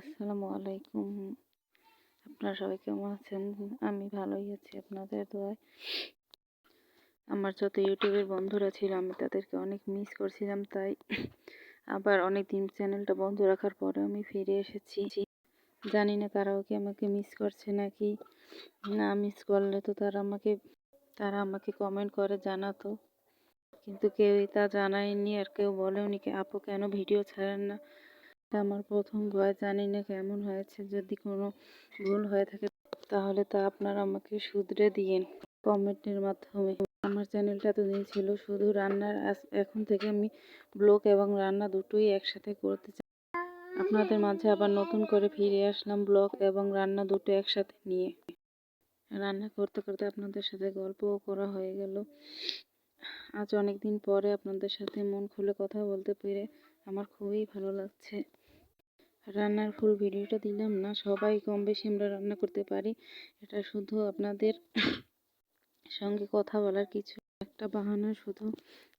আসসালামু আলাইকুম। আপনারা সবাই কেমন আছেন? আমি ভালোই আছি, আপনাদের দোয়ায়। আমার যত ইউটিউবের বন্ধুরা ছিল, আমি তাদেরকে অনেক মিস করছিলাম, তাই আবার অনেক দিন চ্যানেলটা বন্ধ রাখার পরে আমি ফিরে এসেছি। জানি না তারাও কি আমাকে মিস করছে নাকি? না মিস করলে তো তারা আমাকে তারা আমাকে কমেন্ট করে, জানাতো। কিন্তু কেউই তা জানায়নি আর কেউ বলেওনি কি, আপু কেন ভিডিও ছাড়েন না? এটা আমার প্রথম ভয়, জানি না কেমন হয়েছে। যদি কোনো ভুল হয়ে থাকে, তাহলে তা আপনারা আমাকে শুধরে দিয়েন কমেন্টের মাধ্যমে। আমার চ্যানেলটা তো ছিল শুধু রান্নার এখন থেকে আমি ব্লগ এবং রান্না দুটোই একসাথে করতে চাই। আপনাদের মাঝে আবার নতুন করে ফিরে আসলাম ব্লগ এবং রান্না দুটো একসাথে নিয়ে। রান্না করতে করতে আপনাদের সাথে গল্পও করা হয়ে গেল। আজ অনেক দিন পরে আপনাদের সাথে মন খুলে কথা বলতে পেরে আমার খুবই ভালো লাগছে। রান্নার ফুল ভিডিওটা দিলাম না, সবাই কম বেশি আমরা রান্না করতে পারি। এটা শুধু আপনাদের সঙ্গে কথা বলার কিছু একটা বাহানা শুধু।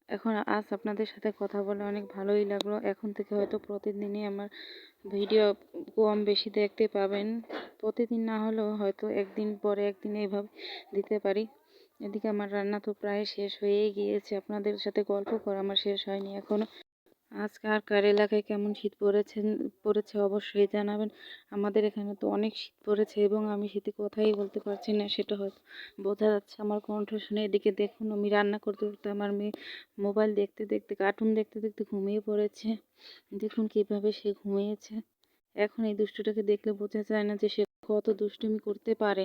এখন আজ আপনাদের সাথে কথা বলে অনেক ভালোই লাগল। এখন থেকে হয়তো প্রতিদিনই আমার ভিডিও কম বেশি দেখতে পাবেন। প্রতিদিন না হলেও হয়তো একদিন পরে একদিন এইভাবে দিতে পারি। এদিকে আমার রান্না তো প্রায় শেষ হয়েই গিয়েছে। আপনাদের সাথে গল্প করা আমার শেষ হয়নি এখনও আজকে আর কার এলাকায় কেমন শীত পড়েছেন, পড়েছে অবশ্যই জানাবেন। আমাদের এখানে তো অনেক শীত পড়েছে এবং আমি শীতে কথাই বলতে পারছি না, সেটা হয়তো বোঝা যাচ্ছে। আমার কণ্ঠ শুনে এদিকে দেখুন, আমি রান্না করতে করতে আমার মেয়ে মোবাইল দেখতে দেখতে, কার্টুন দেখতে দেখতে ঘুমিয়ে পড়েছে। দেখুন কীভাবে সে ঘুমিয়েছে। এখন এই দুষ্টটাকে দেখলে বোঝা যায় না যে সে কত দুষ্টুমি করতে পারে।